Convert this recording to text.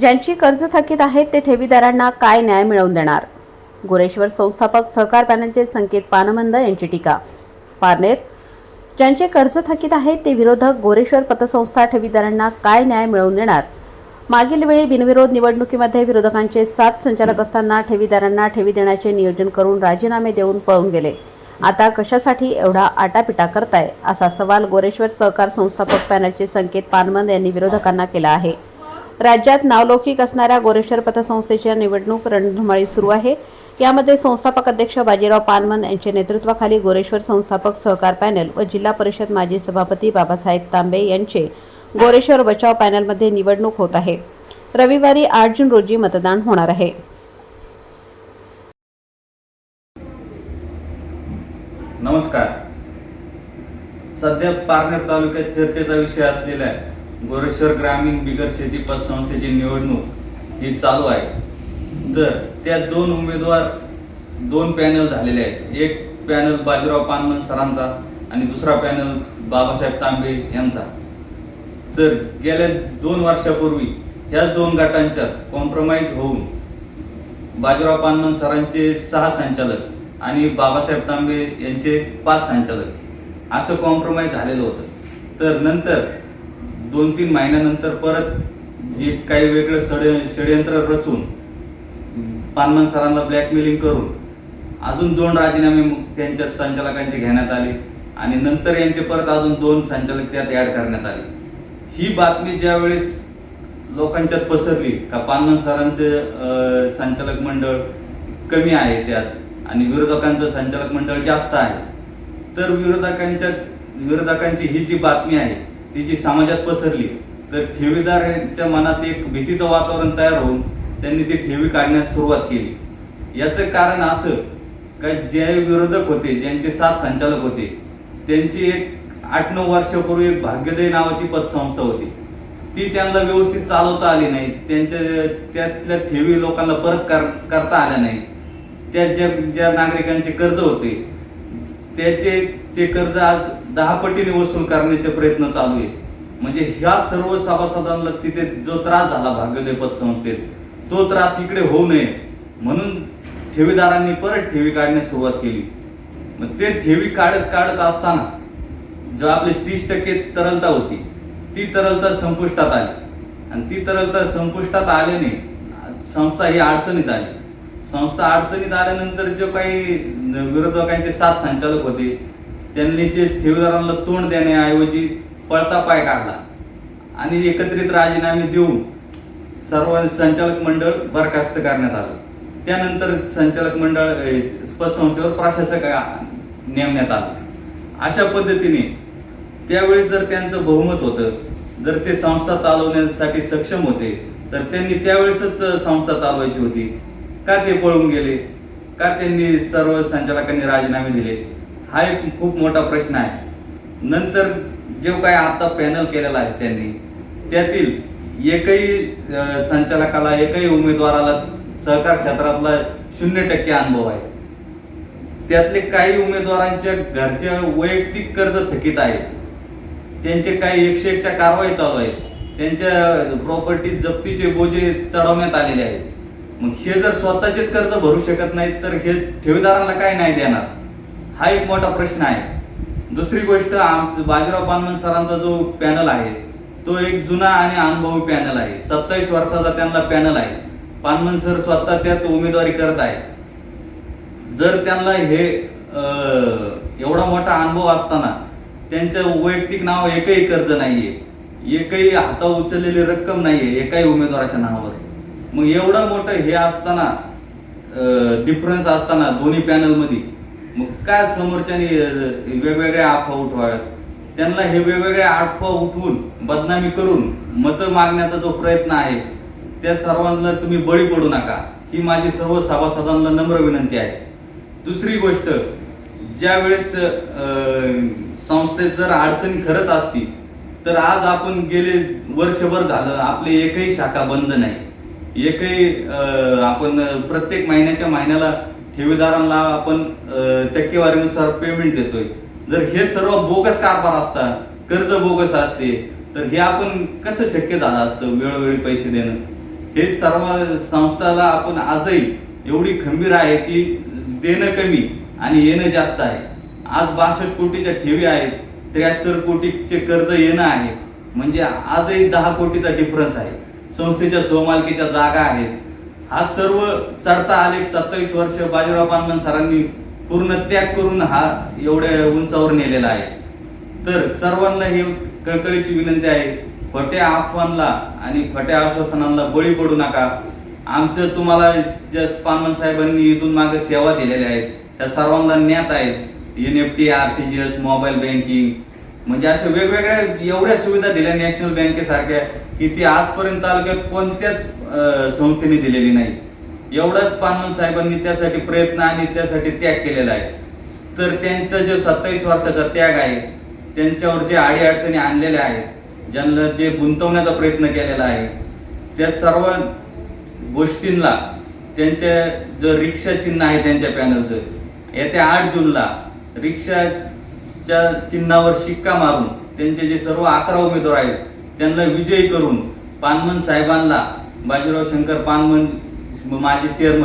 ज्यांची कर्ज थकीत आहेत ते ठेवीदारांना काय न्याय मिळवून देणार? गोरेश्वर संस्थापक सहकार पॅनलचे संकेत पानमंद यांची टीका. पारनेर ज्यांचे कर्ज थकीत आहेत ते विरोधक गोरेश्वर पतसंस्था ठेवीदारांना काय न्याय मिळवून देणार? मागील वेळी बिनविरोध निवडणुकीमध्ये विरोधकांचे सात संचालक असताना ठेवीदारांना ठेवी देण्याचे नियोजन करून राजीनामे देऊन पळून गेले. आता कशासाठी एवढा आटापिटा करताय? असा सवाल गोरेश्वर सहकार संस्थापक पॅनलचे संकेत पानमंद यांनी विरोधकांना केला आहे. राज्यात नावलौकिक असणाऱ्या गोरेश्वर पतसंस्थेच्या निवडणूक रणधुमाळी सुरू आहे. यामध्ये संस्थापक अध्यक्ष बाजीराव पानमन यांच्या नेतृत्वाखाली गोरेश्वर संस्थापक सहकार पॅनल व जिल्हा परिषद माजी सभापती बाबासाहेब तांबे यांचे गोरेश्वर बचाव पॅनलमध्ये निवडणूक होत आहे. रविवारी आठ जून रोजी मतदान होणार आहे. नमस्कार. सध्या पारनेर तालुक्यात चर्चेचा विषय असलेल्या गोरेश्वर ग्रामीण बिगर शेती पतसंस्थेची निवडणूक ही चालू आहे. तर त्या दोन उमेदवार दोन पॅनल झालेले आहेत. एक पॅनल बाजीराव पानमन सरांचा आणि दुसरा पॅनल बाबासाहेब तांबे यांचा. तर गेल्या दोन वर्षापूर्वी ह्याच दोन गटांच्यात कॉम्प्रोमाइज होऊन बाजीराव पानमन सरांचे सहा संचालक आणि बाबासाहेब तांबे यांचे पाच संचालक असं कॉम्प्रोमाइज झालेलं होतं. तर नंतर दोन तीन महिन्यानंतर परत जे काही वेगळं षड षडयंत्र रचून पानमन सरांना ब्लॅकमेलिंग करून अजून दोन राजीनामे त्यांच्या संचालकांचे घेण्यात आले आणि नंतर यांचे परत अजून दोन संचालक त्यात ॲड करण्यात आले. ही बातमी ज्यावेळेस लोकांच्यात पसरली का पानमन सरांचं संचालक मंडळ कमी आहे त्यात आणि विरोधकांचं संचालक मंडळ जास्त आहे तर विरोधकांच्या विरोधकांची ही जी बातमी आहे ती जी समाजात पसरली तर ठेवीदारांच्या मनात एक भीतीचं वातावरण तयार होऊन त्यांनी ती ठेवी काढण्यास सुरुवात केली. याचं कारण असं का जे विरोधक होते ज्यांचे सात संचालक होते त्यांची एक आठ नऊ वर्षापूर्वी एक भाग्योदय नावाची पतसंस्था होती. ती त्यांना व्यवस्थित चालवता आली नाही त्यांच्या त्यातल्या ठेवी लोकांना परत कर करता आल्या नाही. त्या ज्या ज्या नागरिकांचे कर्ज होते त्याचे ते कर्ज आज दहा पटीने वसूल करण्याचे प्रयत्न चालू आहे. म्हणजे ह्या सर्व सभासदांना तिथे जो त्रास झाला भाग्योदय पतसंस्थेत तो त्रास इकडे होऊ नये. म्हणून ठेवीदारांनी परत ठेवी काढण्यास सुरुवात केली. मग ते ठेवी काढत काढत असताना जो आपली तीस टक्के तरलता होती ती तरलता संपुष्टात आली. आणि ती तरलता संपुष्टात आल्याने संस्था ही अडचणीत आली. संस्था अडचणीत आल्यानंतर जो काही विरोधकांचे सात संचालक होते. त्यांनी ते ठेवीदारांना तोंड देण्याऐवजी पळता पाय काढला. आणि एकत्रित राजीनामे देऊन सर्व संचालक मंडळ बरखास्त करण्यात आलं. त्यानंतर संचालक मंडळ पतसंस्थेवर प्रशासक नेमण्यात आलं. अशा पद्धतीने त्यावेळी जर त्यांचं बहुमत होतं जर ते संस्था चालवण्यासाठी सक्षम होते तर त्यांनी त्यावेळेसच संस्था चालवायची होती. का ते पळून गेले? का त्यांनी सर्व संचालकांनी राजीनामे दिले? हा एक खूप मोठा प्रश्न आहे. नंतर जो काय आता पॅनल केलेला आहे त्यांनी त्यातील एकही संचालकाला एकही उमेदवाराला सहकार क्षेत्रातला शून्य टक्के अनुभव आहे. त्यातले काही उमेदवारांच्या घरच्या वैयक्तिक कर्ज थकीत आहे त्यांचे काही एकशे एकच्या कारवाई चालू आहे त्यांच्या प्रॉपर्टी जप्तीचे बोजे चढवण्यात आलेले आहेत. मग हे जर स्वतःचेच कर्ज भरू शकत नाहीत तर हे ठेवीदारांना काय नाही देणार? हा एक मोठा प्रश्न आहे. दुसरी गोष्ट आमचं बाजीराव पानमन सरांचा जो पॅनल आहे तो एक जुना आणि अनुभवी पॅनल आहे. सत्तावीस वर्षाचा त्यांना पॅनल आहे. पानमन सर स्वतः त्यात उमेदवारी करत आहे जर त्यांना हे एवढा मोठा अनुभव असताना त्यांचं वैयक्तिक नाव एकही कर्ज नाहीये एकही हाता उचललेली रक्कम नाहीये एकाही उमेदवाराच्या नावावर. मग एवढं मोठं हे असताना डिफरन्स असताना दोन्ही पॅनलमध्ये मग काय समोरच्यानी वेगवेगळ्या अफवा उठवाव्यात? त्यांना हे वेगवेगळ्या अफवा उठवून बदनामी करून मतं मागण्याचा जो प्रयत्न आहे त्या सर्वांना तुम्ही बळी पडू नका. ही माझी सर्व सभासदांना नम्र विनंती आहे. दुसरी गोष्ट ज्या वेळेस संस्थेत जर अडचणी खरंच असती तर आज आपण गेले वर्षभर झालं आपली एकही शाखा बंद नाही. एकही अं, आपण प्रत्येक महिन्याच्या महिन्याला ठेवीदारांना आपण टक्केवारीनुसार पेमेंट देतोय. जर हे सर्व बोगस कारभार असता कर्ज बोगस असते तर हे आपण कसं शक्य झालं असतं वेळोवेळी पैसे देणं? हे सर्व संस्थाला आपण आजही एवढी खंबीर आहे की देणं कमी आणि येणं जास्त आहे. आज बासष्ट कोटीच्या ठेवी आहेत त्र्याहत्तर कोटीचे कर्ज येणं आहे. म्हणजे आजही दहा कोटीचा डिफरन्स आहे. संस्थेच्या स्वमालकीच्या जागा आहेत. हा सर्व चढता आलेख सत्तावीस वर्ष बाजीराव पानमन सरांनी पूर्ण त्याग करून हा एवढ्या उंचावर नेलेला आहे. तर सर्वांना ही कळकळीची विनंती आहे खोट्या अफवांना आणि खोट्या आश्वासनांना बळी पडू नका. आमचं तुम्हाला ज्या पानमन साहेबांनी इथून मागे सेवा दिलेल्या आहेत त्या सर्वांना ज्ञात आहेत. N F T R T G S mobile banking म्हणजे अशा वेगवेगळ्या एवढ्या सुविधा दिल्या नॅशनल बँकेसारख्या की ती आजपर्यंत तालुक्यात कोणत्याच संस्थेने दिलेली नाही. एवढाच पानमन साहेबांनी त्यासाठी प्रयत्न आणि त्यासाठी त्याग केलेला आहे. तर त्यांचा जो सत्तावीस वर्षाचा त्याग आहे त्यांच्यावर जे अडीअडचणी आणलेल्या आहेत ज्यांना जे गुंतवण्याचा प्रयत्न केलेला आहे त्या सर्व गोष्टींना त्यांच्या जो रिक्षा चिन्ह आहे त्यांच्या पॅनलचं येत्या आठ जूनला रिक्षा च्या चिन्हावर शिक्का मारून त्यांचे जे सर्व अकरा उमेदवार आहेत त्यांना विजयी करून पानमन साहेबांना बाजीराव शंकर पानमन माझे चेअरमन